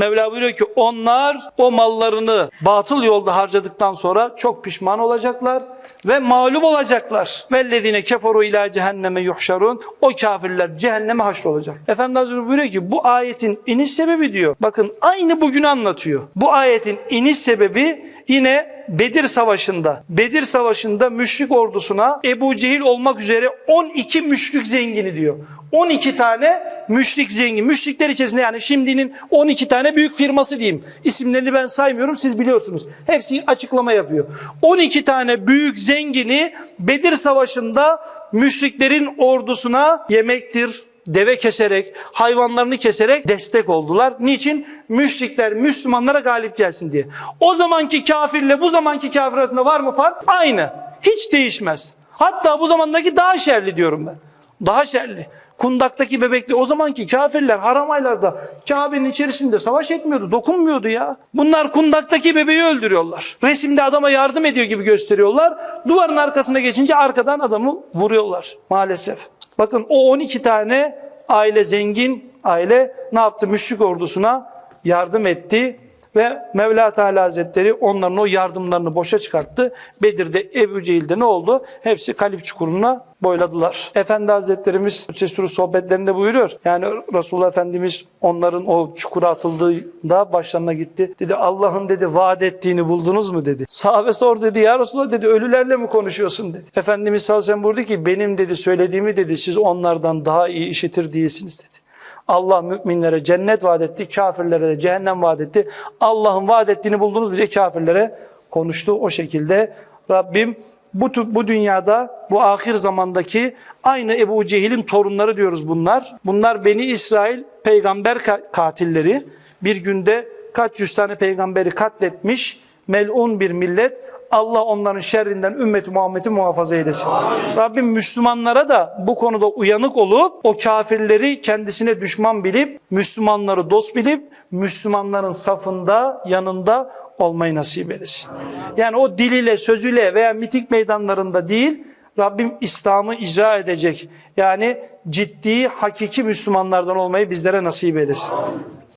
Mevla buyuruyor ki onlar o mallarını batıl yolda harcadıktan sonra çok pişman olacaklar ve mağlup olacaklar. Vellezine keferu ila cehenneme yuhşarun. O kafirler cehenneme haşrolacak. Efendi Hazretleri buyuruyor ki bu ayetin iniş sebebi diyor. Bakın aynı bugünü anlatıyor. Bu ayetin iniş sebebi yine Bedir Savaşı'nda. Bedir Savaşı'nda müşrik ordusuna Ebu Cehil olmak üzere 12 müşrik zengini diyor. 12 tane müşrik zengin. Müşrikler içerisinde yani şimdinin 12 tane büyük firması diyeyim. İsimlerini ben saymıyorum siz biliyorsunuz. Hepsi açıklama yapıyor. 12 tane büyük zengini Bedir Savaşı'nda müşriklerin ordusuna yemektir, deve keserek, hayvanlarını keserek destek oldular. Niçin? Müşrikler Müslümanlara galip gelsin diye. O zamanki kafirle bu zamanki kafir arasında var mı fark? Aynı. Hiç değişmez. Hatta bu zamandaki daha şerli diyorum ben. Daha şerli. Kundaktaki bebekli o zamanki kafirler haram aylarda Kabe'nin içerisinde savaş etmiyordu, dokunmuyordu ya. Bunlar kundaktaki bebeği öldürüyorlar. Resimde adama yardım ediyor gibi gösteriyorlar. Duvarın arkasına geçince arkadan adamı vuruyorlar maalesef. Bakın o 12 tane aile zengin aile ne yaptı? Müşrik ordusuna yardım etti ve Mevla Teala Hazretleri onların o yardımlarını boşa çıkarttı. Bedir'de Ebu Cehil'de ne oldu? Hepsi kalip çukuruna boyladılar. Efendi Hazretlerimiz Sesuru sohbetlerinde buyuruyor. Yani Resulullah Efendimiz onların o çukura atıldığında başlarına gitti. Dedi Allah'ın dedi vaat ettiğini buldunuz mu dedi. Sahabe sor dedi ya Resulullah dedi ölülerle mi konuşuyorsun dedi. Efendimiz sallallahu aleyhi buyurdu ki benim dedi söylediğimi dedi siz onlardan daha iyi işitir değilsiniz dedi. Allah müminlere cennet vaat etti, kafirlere de cehennem vaat etti. Allah'ın vaat ettiğini buldunuz bir de kafirlere konuştu o şekilde. Rabbim bu, bu dünyada bu ahir zamandaki aynı Ebu Cehil'in torunları diyoruz bunlar. Bunlar Beni İsrail peygamber ka- katilleri. Bir günde kaç yüz tane peygamberi katletmiş melun bir millet. Allah onların şerrinden ümmeti Muhammed'i muhafaza eylesin. Rabbim Müslümanlara da bu konuda uyanık olup o kafirleri kendisine düşman bilip Müslümanları dost bilip Müslümanların safında yanında olmayı nasip eylesin. Yani o diliyle sözüyle veya miting meydanlarında değil Rabbim İslam'ı icra edecek. Yani ciddi hakiki Müslümanlardan olmayı bizlere nasip eylesin.